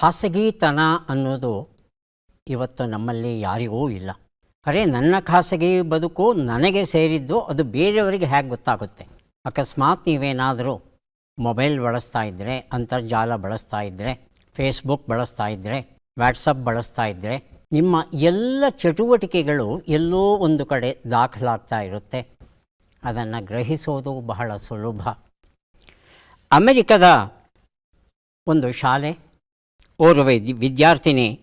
ಖಾಸಗಿತನ ಅನ್ನೋದು ಇವತ್ತು ನಮ್ಮಲ್ಲಿ ಯಾರಿಗೂ ಇಲ್ಲ. ಅರೆ, ನನ್ನ ಖಾಸಗಿ ಬದುಕು ನನಗೆ ಸೇರಿದ್ದು ಅದು ಬೇರೆಯವರಿಗೆ ಹೇಗೆ ಗೊತ್ತಾಗುತ್ತೆ? ಅಕಸ್ಮಾತ್ ನೀವೇನಾದರೂ ಮೊಬೈಲ್ ಬಳಸ್ತಾ ಇದ್ದರೆ ಅಂತರ್ಜಾಲ ಬಳಸ್ತಾ ಇದ್ದರೆ ಫೇಸ್ಬುಕ್ ಬಳಸ್ತಾ ಇದ್ದರೆ ವ್ಯಾಟ್ಸಪ್ ಬಳಸ್ತಾ ಇದ್ದರೆ ನಿಮ್ಮ ಎಲ್ಲ ಚಟುವಟಿಕೆಗಳು ಎಲ್ಲೋ ಒಂದು ಕಡೆ ದಾಖಲಾಗ್ತಾ ಇರುತ್ತೆ. ಅದನ್ನು ಗ್ರಹಿಸೋದು ಬಹಳ ಸುಲಭ. ಅಮೆರಿಕದ ಒಂದು ಶಾಲೆ ಓರ್ವ ವಿದ್ಯ- ವಿದ್ಯಾರ್ಥಿನಿ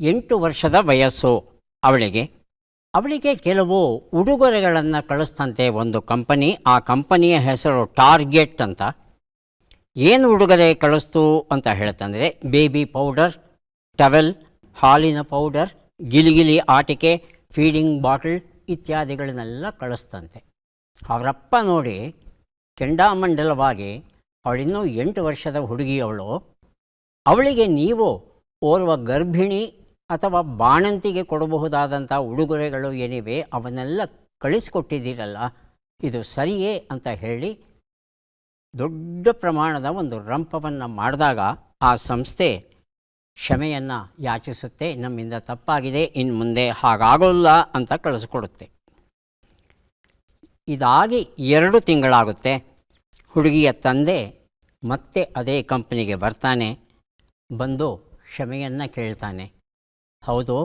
ಎಂಟು ವರ್ಷದ ವಯಸ್ಸು. ಅವಳಿಗೆ ಅವಳಿಗೆ ಕೆಲವು ಉಡುಗೊರೆಗಳನ್ನು ಕಳಿಸ್ತಂತೆ ಒಂದು ಕಂಪನಿ, ಆ ಕಂಪನಿಯ ಹೆಸರು ಟಾರ್ಗೆಟ್ ಅಂತ. ಏನು ಉಡುಗೊರೆ ಕಳಿಸ್ತು ಅಂತ ಹೇಳ್ತಂದರೆ, ಬೇಬಿ ಪೌಡರ್, ಟವೆಲ್, ಹಾಲಿನ ಪೌಡರ್, ಗಿಲಿಗಿಲಿ ಆಟಿಕೆ, ಫೀಡಿಂಗ್ ಬಾಟಲ್ ಇತ್ಯಾದಿಗಳನ್ನೆಲ್ಲ ಕಳಿಸ್ತಂತೆ ಅವರಪ್ಪ ನೋಡಿ, ಕೆಂಡಾಮಂಡಲವಾಗಿ, ಅವಳಿನ್ನೂ ಎಂಟು ವರ್ಷದ ಹುಡುಗಿ ಅವಳು ಅವಳಿಗೆ ನೀವು ಓರ್ವ ಗರ್ಭಿಣಿ ಅಥವಾ ಬಾಣಂತಿಗೆ ಕೊಡಬಹುದಾದಂಥ ಉಡುಗೊರೆಗಳು ಏನಿವೆ ಅವನ್ನೆಲ್ಲ ಕಳಿಸಿಕೊಟ್ಟಿದ್ದೀರಲ್ಲ, ಇದು ಸರಿಯೇ ಅಂತ ಹೇಳಿ ದೊಡ್ಡ ಪ್ರಮಾಣದ ಒಂದು ರಂಪವನ್ನು ಮಾಡಿದಾಗ ಆ ಸಂಸ್ಥೆ ಕ್ಷಮೆಯನ್ನು ಯಾಚಿಸುತ್ತೆ, ನಮ್ಮಿಂದ ತಪ್ಪಾಗಿದೆ ಇನ್ನು ಮುಂದೆ ಹಾಗಾಗೋಲ್ಲ ಅಂತ ಕಳಿಸ್ಕೊಡುತ್ತೆ. ಇದಾಗಿ ಎರಡು ತಿಂಗಳಾಗುತ್ತೆ. ಹುಡುಗಿಯ ತಂದೆ ಮತ್ತೆ ಅದೇ ಕಂಪನಿಗೆ ಬರ್ತಾನೆ. ಬಂದು ಕ್ಷಮೆಯನ್ನು ಕೇಳ್ತಾನೆ. ಹೌದು,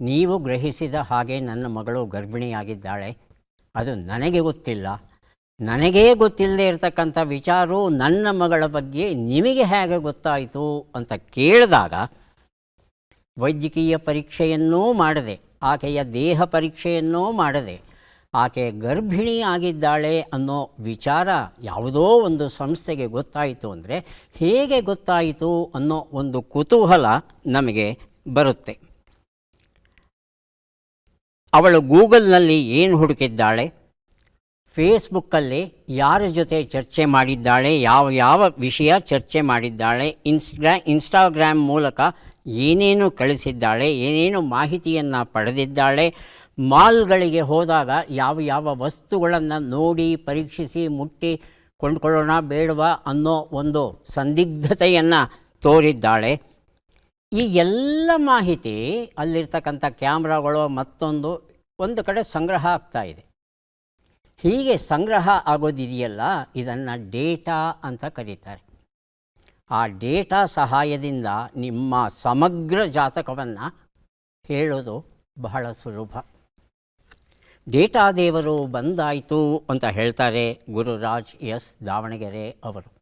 ನೀವು ಗ್ರಹಿಸಿದ ಹಾಗೆ ನನ್ನ ಮಗಳು ಗರ್ಭಿಣಿಯಾಗಿದ್ದಾಳೆ. ಅದು ನನಗೆ ಗೊತ್ತಿಲ್ಲ. ನನಗೇ ಗೊತ್ತಿಲ್ಲದೆ ಇರತಕ್ಕಂಥ ವಿಚಾರವು ನನ್ನ ಮಗಳ ಬಗ್ಗೆ ನಿಮಗೆ ಹೇಗೆ ಗೊತ್ತಾಯಿತು ಅಂತ ಕೇಳಿದಾಗ ವೈದ್ಯಕೀಯ ಪರೀಕ್ಷೆಯನ್ನೂ ಮಾಡದೆ, ಆಕೆಯ ದೇಹ ಪರೀಕ್ಷೆಯನ್ನೂ ಮಾಡದೆ ಆಕೆ ಗರ್ಭಿಣಿ ಆಗಿದ್ದಾಳೆ ಅನ್ನೋ ವಿಚಾರ ಯಾವುದೋ ಒಂದು ಸಂಸ್ಥೆಗೆ ಗೊತ್ತಾಯಿತು ಅಂದರೆ ಹೇಗೆ ಗೊತ್ತಾಯಿತು ಅನ್ನೋ ಒಂದು ಕುತೂಹಲ ನಮಗೆ ಬರುತ್ತೆ. ಅವಳು ಗೂಗಲ್ನಲ್ಲಿ ಏನು ಹುಡುಕಿದ್ದಾಳೆ? ಫೇಸ್ಬುಕ್ಕಲ್ಲಿ ಯಾರ ಜೊತೆ ಚರ್ಚೆ ಮಾಡಿದ್ದಾಳೆ? ಯಾವ ಯಾವ ವಿಷಯ ಚರ್ಚೆ ಮಾಡಿದ್ದಾಳೆ? ಇನ್ಸ್ಟ್ರಾ ಇನ್ಸ್ಟಾಗ್ರಾಮ್ ಮೂಲಕ ಏನೇನು ಕಳಿಸಿದ್ದಾಳೆ? ಏನೇನು ಮಾಹಿತಿಯನ್ನು ಪಡೆದಿದ್ದಾಳೆ? ಮಾಲ್ಗಳಿಗೆ ಹೋದಾಗ ಯಾವ ಯಾವ ವಸ್ತುಗಳನ್ನು ನೋಡಿ, ಪರೀಕ್ಷಿಸಿ, ಮುಟ್ಟಿ ಕೊಂಡ್ಕೊಳ್ಳೋಣ ಬೇಡವಾ ಅನ್ನೋ ಒಂದು ಸಂದಿಗ್ಧತೆಯನ್ನು ತೋರಿದ್ದಾಳೆ. ಈ ಎಲ್ಲ ಮಾಹಿತಿ ಅಲ್ಲಿರ್ತಕ್ಕಂಥ ಕ್ಯಾಮ್ರಾಗಳು ಮತ್ತೊಂದು ಒಂದು ಕಡೆ ಸಂಗ್ರಹ ಆಗ್ತಾ ಇದೆ. ಹೀಗೆ ಸಂಗ್ರಹ ಆಗೋದಿದೆಯಲ್ಲ, ಇದನ್ನು ಡೇಟಾ ಅಂತ ಕರೀತಾರೆ. ಆ ಡೇಟಾ ಸಹಾಯದಿಂದ ನಿಮ್ಮ ಸಮಗ್ರ ಜಾತಕವನ್ನು ಹೇಳೋದು ಬಹಳ ಸುಲಭ. ಡೇಟಾ ದೇವರು ಬಂದಾಯಿತು ಅಂತ ಹೇಳ್ತಾರೆ ಗುರುರಾಜ್ ಎಸ್ ದಾವಣಗೆರೆ ಅವರು.